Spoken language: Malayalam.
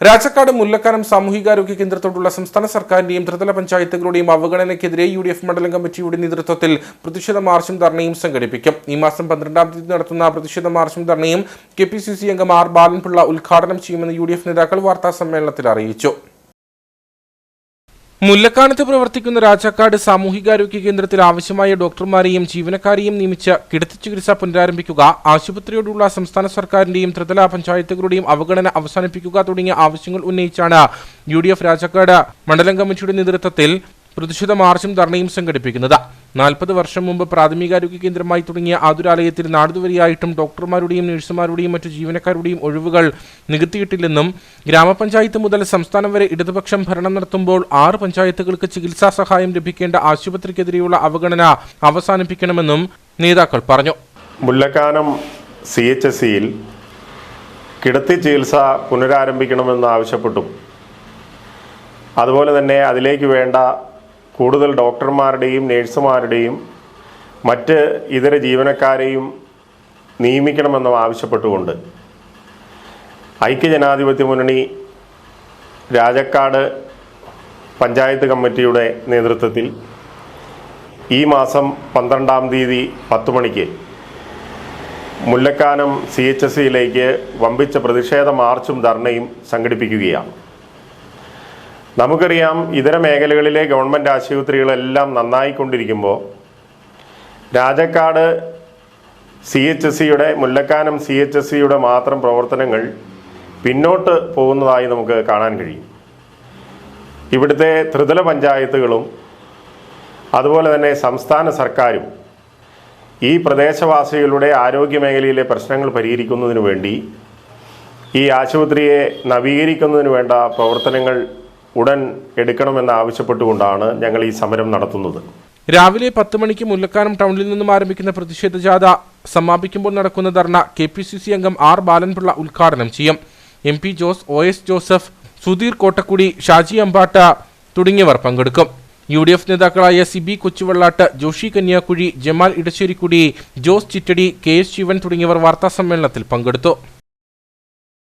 രാജക്കാട് മുല്ലക്കാനം സാമൂഹികാരോഗ്യ കേന്ദ്രത്തോടുള്ള സംസ്ഥാന സർക്കാരിന്റെയും ത്രിതല പഞ്ചായത്തുകളുടെയും അവഗണനയ്ക്കെതിരെ യു ഡി എഫ് മണ്ഡലം കമ്മിറ്റിയുടെ നേതൃത്വത്തിൽ പ്രതിഷേധ മാർച്ചും ധർണയും സംഘടിപ്പിക്കും. ഈ മാസം പന്ത്രണ്ടാം തീയതി നടത്തുന്ന പ്രതിഷേധ മാർച്ചും ധർണയും കെ പി സി സി അംഗം ആർ ബാലൻപിള്ള ഉദ്ഘാടനം ചെയ്യുമെന്ന് യു ഡി എഫ് നേതാക്കൾ വാർത്താ സമ്മേളനത്തിൽ അറിയിച്ചു. മുല്ലക്കാനത്ത് പ്രവർത്തിക്കുന്ന രാജാക്കാട് സാമൂഹികാരോഗ്യ കേന്ദ്രത്തിൽ ആവശ്യമായ ഡോക്ടർമാരെയും ജീവനക്കാരെയും നിയമിച്ച് കിടത്തി ചികിത്സ പുനരാരംഭിക്കുക ആശുപത്രിയോടുള്ള സംസ്ഥാന സർക്കാരിന്റെയും ത്രിതല പഞ്ചായത്തുകളുടെയും അവഗണന അവസാനിപ്പിക്കുക തുടങ്ങിയ ആവശ്യങ്ങൾ ഉന്നയിച്ചാണ് യു ഡി എഫ് രാജാക്കാട് മണ്ഡലം കമ്മിറ്റിയുടെ നേതൃത്വത്തിൽ പ്രതിഷേധ മാർച്ചും ധർണയും സംഘടിപ്പിക്കുന്നത്. നാൽപ്പത് വർഷം മുമ്പ് പ്രാഥമികാരോഗ്യ കേന്ദ്രമായി തുടങ്ങിയ ആതുരാലയത്തിൽ നാടുതുവരിയായിട്ടും ഡോക്ടർമാരുടെയും നഴ്സുമാരുടെയും മറ്റു ജീവനക്കാരുടെയും ഒഴിവുകൾ നികത്തിയിട്ടില്ലെന്നും ഗ്രാമപഞ്ചായത്ത് മുതൽ സംസ്ഥാനം വരെ ഇടതുപക്ഷം ഭരണം നടത്തുമ്പോൾ ആറ് പഞ്ചായത്തുകൾക്ക് ചികിത്സാ സഹായം ലഭിക്കേണ്ട ആശുപത്രിക്കെതിരെയുള്ള അവഗണന അവസാനിപ്പിക്കണമെന്നും നേതാക്കൾ പറഞ്ഞു. മുല്ലക്കാനം സി എച്ച് എസ് സിയിൽ കിടത്തി ചികിത്സ പുനരാരംഭിക്കണമെന്ന് ആവശ്യപ്പെട്ടു. അതുപോലെ തന്നെ അതിലേക്ക് വേണ്ട കൂടുതൽ ഡോക്ടർമാരുടെയും നേഴ്സുമാരുടെയും മറ്റ് ഇതര ജീവനക്കാരെയും നിയമിക്കണമെന്നും ആവശ്യപ്പെട്ടുകൊണ്ട് ഐക്യജനാധിപത്യ മുന്നണി രാജക്കാട് പഞ്ചായത്ത് കമ്മിറ്റിയുടെ നേതൃത്വത്തിൽ ഈ മാസം പന്ത്രണ്ടാം തീയതി പത്ത് മണിക്ക് മുല്ലക്കാനം സി എച്ച് എസ് സിയിലേക്ക് വമ്പിച്ച പ്രതിഷേധ മാർച്ചും ധർണയും സംഘടിപ്പിക്കുകയാണ്. നമുക്കറിയാം ഇതര മേഖലകളിലെ ഗവൺമെന്റ് ആശുപത്രികളെല്ലാം നന്നായിക്കൊണ്ടിരിക്കുമ്പോൾ രാജക്കാട് സി എച്ച് എസ് സിയുടെ മുല്ലക്കാനം സി എച്ച് എസ് സിയുടെ മാത്രം പ്രവർത്തനങ്ങൾ പിന്നോട്ട് പോകുന്നതായി നമുക്ക് കാണാൻ കഴിയും. ഇവിടുത്തെ ത്രിതല പഞ്ചായത്തുകളും അതുപോലെ തന്നെ സംസ്ഥാന സർക്കാരും ഈ പ്രദേശവാസികളുടെ ആരോഗ്യ മേഖലയിലെ പ്രശ്നങ്ങൾ പരിഹരിക്കുന്നതിന് വേണ്ടി ഈ ആശുപത്രിയെ നവീകരിക്കുന്നതിന് വേണ്ട പ്രവർത്തനങ്ങൾ ഉടൻ എടുക്കണമെന്ന് ആവശ്യപ്പെട്ടുകൊണ്ടാണ് ഞങ്ങൾ ഈ സമരം നടത്തുന്നത്. രാവിലെ പത്ത് മണിക്ക് മുല്ലക്കാനം ടൗണിൽ നിന്നും ആരംഭിക്കുന്ന പ്രതിഷേധ ജാഥ സമാപിക്കുമ്പോൾ നടക്കുന്ന ധർണ കെ പി സി സി അംഗം ആർ ബാലൻപിള്ള ഉദ്ഘാടനം ചെയ്യും. M P Jose O S Joseph Sudheer Kottakkudi Shaji Ambatta തുടങ്ങിയവർ പങ്കെടുക്കും. യു ഡി എഫ് നേതാക്കളായ സിബി കൊച്ചുവെള്ളാട്ട് ജോഷി കന്യാക്കുഴി ജമാൽ ഇടശ്ശേരിക്കുടി ജോസ് ചിറ്റടി കെ എസ് ശിവൻ തുടങ്ങിയവർ വാർത്താസമ്മേളനത്തിൽ പങ്കെടുത്തു.